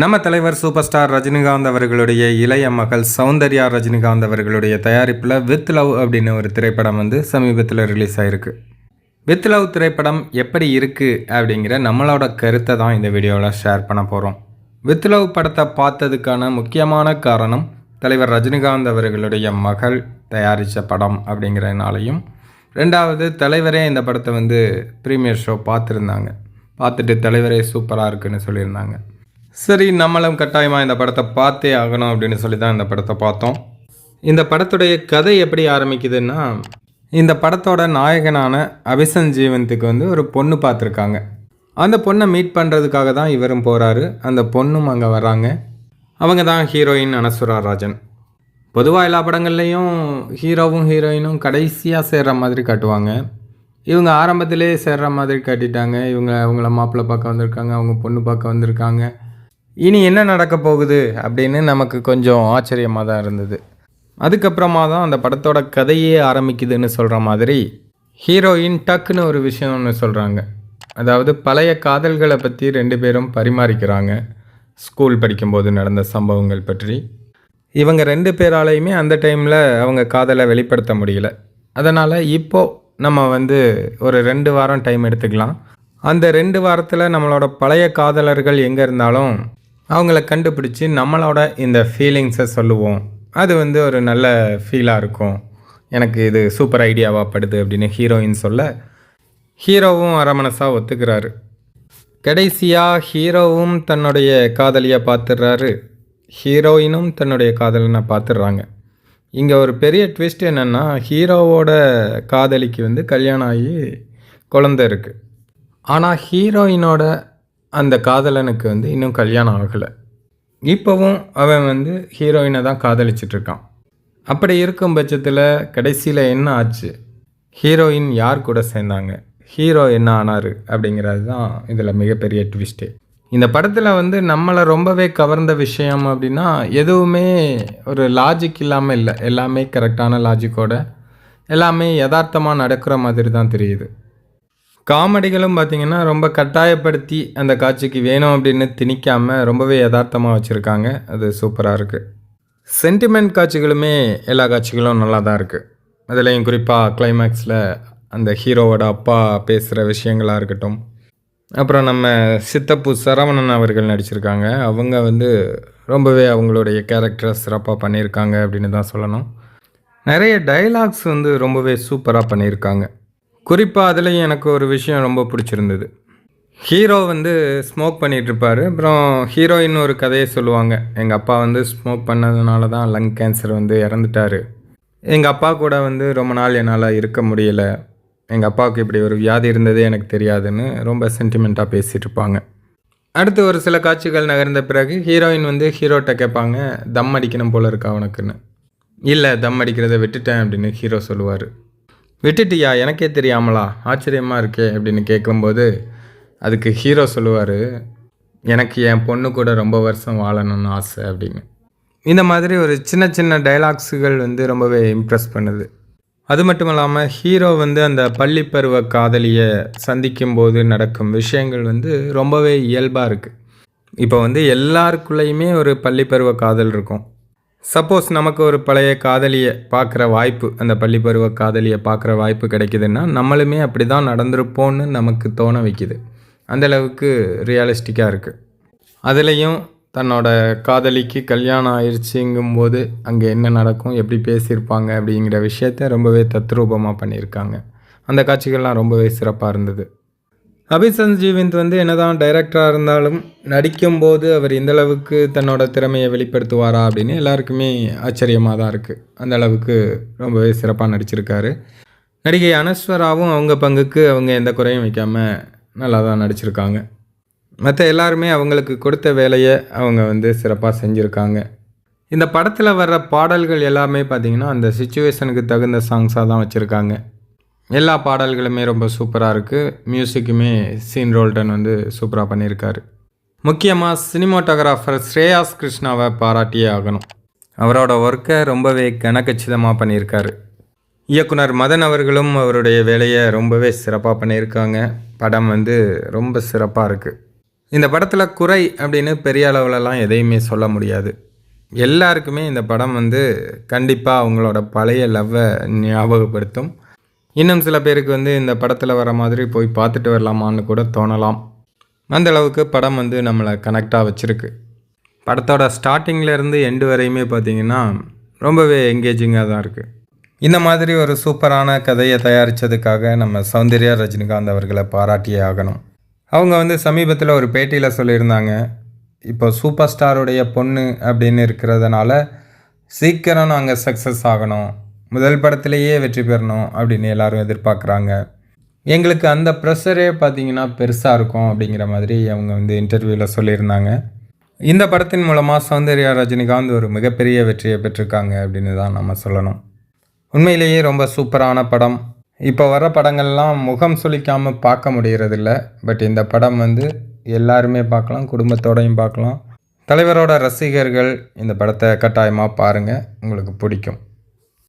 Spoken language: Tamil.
நம்ம தலைவர் சூப்பர் ஸ்டார் ரஜினிகாந்த் அவர்களுடைய இளைய மகள் சௌந்தர்யா ரஜினிகாந்த் அவர்களுடைய தயாரிப்பில் வித் லவ் அப்படின்னு ஒரு திரைப்படம் வந்து சமீபத்தில் ரிலீஸ் ஆயிருக்கு. வித் லவ் திரைப்படம் எப்படி இருக்குது அப்படிங்கிற நம்மளோட கருத்தை தான் இந்த வீடியோவில் ஷேர் பண்ண போகிறோம் வித் லவ் படத்தை பார்த்ததுக்கான முக்கியமான காரணம் தலைவர் ரஜினிகாந்த் அவர்களுடைய மகள் தயாரித்த படம் அப்படிங்கிறனாலையும் ரெண்டாவது தலைவரே இந்த படத்தை வந்து ப்ரீமியர் ஷோ பார்த்துருந்தாங்க. பார்த்துட்டு தலைவரே சூப்பராக இருக்குன்னு சொல்லியிருந்தாங்க. சரி நம்மளும் கட்டாயமாக இந்த படத்தை பார்த்தே ஆகணும் அப்படின்னு சொல்லி தான் இந்த படத்தை பார்த்தோம். இந்த படத்துடைய கதை எப்படி ஆரம்பிக்குதுன்னா இந்த படத்தோட நாயகனான அபிசன் ஜீவன்த்துக்கு வந்து ஒரு பொண்ணு பார்த்துருக்காங்க. அந்த பொண்ணை மீட் பண்ணுறதுக்காக தான் இவரும் போகிறாரு அந்த பொண்ணும் அங்கே வராங்க அவங்க தான் ஹீரோயின் அனசுரா ராஜன். பொதுவாக எல்லா படங்கள்லேயும் ஹீரோவும் ஹீரோயினும் கடைசியாக சேர்ற மாதிரி காட்டுவாங்க. இவங்க ஆரம்பத்திலே சேர்ற மாதிரி காட்டிட்டாங்க. இவங்க அவங்கள மாப்பிள்ளை பார்க்க வந்திருக்காங்க. அவங்க பொண்ணு பார்க்க வந்திருக்காங்க. இனி என்ன நடக்க போகுது அப்படின்னு நமக்கு கொஞ்சம் ஆச்சரியமாக தான் இருந்தது. அதுக்கப்புறமா தான் அந்த படத்தோட கதையே ஆரம்பிக்குதுன்னு சொல்கிற மாதிரி ஹீரோயின் டக்குன்னு ஒரு விஷயம் ஒன்று சொல்கிறாங்க அதாவது பழைய காதல்களை பற்றி ரெண்டு பேரும் பரிமாறிக்கிறாங்க. ஸ்கூல் படிக்கும்போது நடந்த சம்பவங்கள் பற்றி. இவங்க ரெண்டு பேராலையுமே அந்த டைமில் அவங்க காதலை வெளிப்படுத்த முடியல. அதனால் இப்போது நம்ம வந்து ஒரு ரெண்டு வாரம் டைம் எடுத்துக்கலாம். அந்த ரெண்டு வாரத்தில் நம்மளோட பழைய காதலர்கள் எங்கே இருந்தாலும் அவங்கள கண்டுபிடிச்சி நம்மளோட இந்த ஃபீலிங்ஸை சொல்லுவோம். அது வந்து ஒரு நல்ல ஃபீலாக இருக்கும். எனக்கு இது சூப்பர் ஐடியாவாக படுது அப்படின்னு ஹீரோயின் சொல்ல ஹீரோவும் அரமனசாக ஒத்துக்கிறாரு. கடைசியாக ஹீரோவும் தன்னுடைய காதலியை பார்த்துடுறாரு. ஹீரோயினும் தன்னுடைய காதலனை பார்த்துடுறாங்க. இங்கே ஒரு பெரிய ட்விஸ்ட் என்னென்னா ஹீரோவோட காதலிக்கு வந்து கல்யாணம் ஆகி குழந்த இருக்குது ஆனால் ஹீரோயினோட அந்த காதலனுக்கு வந்து இன்னும் கல்யாணம் ஆகலை. இப்போவும் அவன் வந்து ஹீரோயினை தான் காதலிச்சிட்டு இருக்கான் அப்படி இருக்கும் பட்சத்தில் கடைசியில் என்ன ஆச்சு? ஹீரோயின் யார் கூட சேர்ந்தாங்க? ஹீரோ என்ன ஆனார் அப்படிங்கிறது தான் இதில் மிகப்பெரிய ட்விஸ்ட்டு இந்த படத்தில் வந்து நம்மளை ரொம்பவே கவர்ந்த விஷயம் அப்படின்னா எதுவுமே ஒரு லாஜிக் இல்லாமல் இல்லை. எல்லாமே கரெக்டான லாஜிக்கோட எல்லாமே யதார்த்தமாக நடக்கிற மாதிரி தான் தெரியுது. காமெடிகளும் பார்த்திங்கன்னா ரொம்ப கட்டாயப்படுத்தி அந்த காட்சிக்கு வேணும் அப்படின்னு திணிக்காமல் ரொம்பவே யதார்த்தமாக வச்சுருக்காங்க. அது சூப்பராக இருக்குது சென்டிமெண்ட் காட்சிகளுமே எல்லா காட்சிகளும் நல்லா தான் இருக்குது அதுலேயும் குறிப்பாக கிளைமேக்ஸில் அந்த ஹீரோவோட அப்பா பேசுகிற விஷயங்களாக இருக்கட்டும். அப்புறம் நம்ம சித்தப்பு சரவணன் அவர்கள் நடிச்சிருக்காங்க. அவங்க வந்து ரொம்பவே அவங்களுடைய கேரக்டரை சிறப்பாக பண்ணியிருக்காங்க அப்படின்னு தான் சொல்லணும். நிறைய டைலாக்ஸ் வந்து ரொம்பவே சூப்பராக பண்ணியிருக்காங்க. குறிப்பாக அதுலேயும் எனக்கு ஒரு விஷயம் ரொம்ப பிடிச்சிருந்தது. ஹீரோ வந்து ஸ்மோக் பண்ணிகிட்ருப்பார் அப்புறம் ஹீரோயின் ஒரு கதையை சொல்லுவாங்க. எங்கள் அப்பா வந்து ஸ்மோக் பண்ணதுனால தான் லங் கேன்சர் வந்து இறந்துட்டார். எங்கள் அப்பா கூட வந்து ரொம்ப நாள் என்னால் இருக்க முடியலை. எங்கள் அப்பாவுக்கு இப்படி ஒரு வியாதி இருந்ததே எனக்கு தெரியாதுன்னு ரொம்ப சென்டிமெண்ட்டாக பேசிகிட்டு இருப்பாங்க அடுத்து ஒரு சில காட்சிகள் நகர்ந்த பிறகு ஹீரோயின் வந்து ஹீரோட்ட கேட்பாங்க தம் அடிக்கணும் போல இருக்கா உனக்குன்னு? இல்லை தம் அடிக்கிறத விட்டுட்டேன் அப்படின்னு ஹீரோ சொல்லுவார். விட்டுட்டியா? எனக்கே தெரியாமலா? ஆச்சரியமாக இருக்கே அப்படின்னு கேட்கும்போது அதுக்கு ஹீரோ சொல்லுவார் எனக்கு என் பொண்ணு கூட ரொம்ப வருஷம் வாழணும்னு ஆசை அப்படின்னு. இந்த மாதிரி ஒரு சின்ன சின்ன டைலாக்ஸுகள் வந்து ரொம்பவே இம்ப்ரெஸ் பண்ணுது. அது மட்டும் இல்லாமல் ஹீரோ வந்து அந்த பள்ளி பருவ காதலியை சந்திக்கும் போது நடக்கும் விஷயங்கள் வந்து ரொம்பவே இயல்பாக இருக்குது இப்போ வந்து எல்லாருக்குள்ளேயுமே ஒரு பள்ளி பருவ காதல் இருக்கும். சப்போஸ் நமக்கு ஒரு பழைய காதலியை பார்க்குற வாய்ப்பு அந்த பள்ளி பருவ காதலியை பார்க்குற வாய்ப்பு கிடைக்குதுன்னா நம்மளுமே அப்படி தான் நடந்திருப்போம்னு நமக்கு தோண வைக்குது. அந்தளவுக்கு ரியலிஸ்டிக்காக இருக்குது அதுலேயும் தன்னோட காதலிக்கு கல்யாணம் ஆயிடுச்சுங்கும்போது அங்கே என்ன நடக்கும் எப்படி பேசியிருப்பாங்க அப்படிங்கிற விஷயத்த ரொம்பவே தத்ரூபமாக பண்ணியிருக்காங்க. அந்த காட்சிகள்லாம் ரொம்பவே சிறப்பாக இருந்தது. அபிசன் ஜீவிந்த் வந்து என்னதான் டைரக்டராக இருந்தாலும் நடிக்கும்போது அவர் இந்தளவுக்கு தன்னோட திறமையை வெளிப்படுத்துவாரா அப்படின்னு எல்லாருக்குமே ஆச்சரியமாக தான் இருக்குது அந்த அளவுக்கு ரொம்பவே சிறப்பாக நடிச்சிருக்காரு. நடிகை அனஸ்வராவும் அவங்க பங்குக்கு அவங்க எந்த குறையும் வைக்காமல் நல்லா தான் நடிச்சிருக்காங்க. மற்ற எல்லாருமே அவங்களுக்கு கொடுத்த வேலையை அவங்க வந்து சிறப்பாக செஞ்சுருக்காங்க. இந்த படத்தில் வர்ற பாடல்கள் எல்லாமே பார்த்திங்கன்னா அந்த சுச்சுவேஷனுக்கு தகுந்த சாங்ஸாக தான் வச்சுருக்காங்க. எல்லா பாடல்களுமே ரொம்ப சூப்பராக இருக்குது மியூசிக்குமே சீன் ரோல்டன் வந்து சூப்பராக பண்ணியிருக்காரு. முக்கியமாக சினிமாட்டோகிராஃபர் ஸ்ரேயாஸ் கிருஷ்ணாவை பாராட்டியே ஆகணும். அவரோட ஒர்க்கை ரொம்பவே கனக்கச்சிதமாக பண்ணியிருக்காரு. இயக்குனர் மதன் அவர்களும் அவருடைய வேலையை ரொம்பவே சிறப்பாக பண்ணியிருக்காங்க. படம் வந்து ரொம்ப சிறப்பாக இருக்குது இந்த படத்தில் குறை அப்படின்னு பெரிய அளவிலலாம் எதையுமே சொல்ல முடியாது. எல்லாருக்குமே இந்த படம் வந்து கண்டிப்பாக அவங்களோட பழைய லவ்வை ஞாபகப்படுத்தும். இன்னும் சில பேருக்கு வந்து இந்த படத்தில் வர மாதிரி போய் பார்த்துட்டு வரலாமான்னு கூட தோணலாம். அந்த அளவுக்கு படம் வந்து நம்மளை கனெக்டாக வச்சுருக்கு. படத்தோட ஸ்டார்டிங்லேருந்து எண்டு வரையுமே பார்த்தீங்கன்னா ரொம்பவே எங்கேஜிங்காக தான் இருக்குது இந்த மாதிரி ஒரு சூப்பரான கதையை தயாரித்ததுக்காக நம்ம சௌந்தர்யா ரஜினிகாந்த் அவர்களை பாராட்டியே ஆகணும். அவங்க வந்து சமீபத்தில் ஒரு பேட்டியில் சொல்லியிருந்தாங்க இப்போ சூப்பர் ஸ்டாருடைய பொண்ணு அப்படின்னு இருக்கிறதுனால சீக்கிரம் நாங்கள் சக்ஸஸ் ஆகணும். முதல் படத்திலேயே வெற்றி பெறணும் அப்படின்னு எல்லாரும் எதிர்பார்க்குறாங்க. எங்களுக்கு அந்த ப்ரெஷரே பார்த்தீங்கன்னா பெருசாக இருக்கும் அப்படிங்கிற மாதிரி அவங்க வந்து இன்டர்வியூவில் சொல்லியிருந்தாங்க. இந்த படத்தின் மூலமாக சௌந்தர்யா ரஜினிகாந்த் ஒரு மிகப்பெரிய வெற்றியை பெற்றிருக்காங்க அப்படின்னு தான் நம்ம சொல்லணும். உண்மையிலேயே ரொம்ப சூப்பரான படம். இப்போ வர படங்கள்லாம் முகம் சுளிக்காமல் பார்க்க முடியறதில்ல. பட் இந்த படம் வந்து எல்லாருமே பார்க்கலாம் குடும்பத்தோடையும் பார்க்கலாம். தலைவரோட ரசிகர்கள் இந்த படத்தை கட்டாயமாக பாருங்கள் உங்களுக்கு பிடிக்கும்.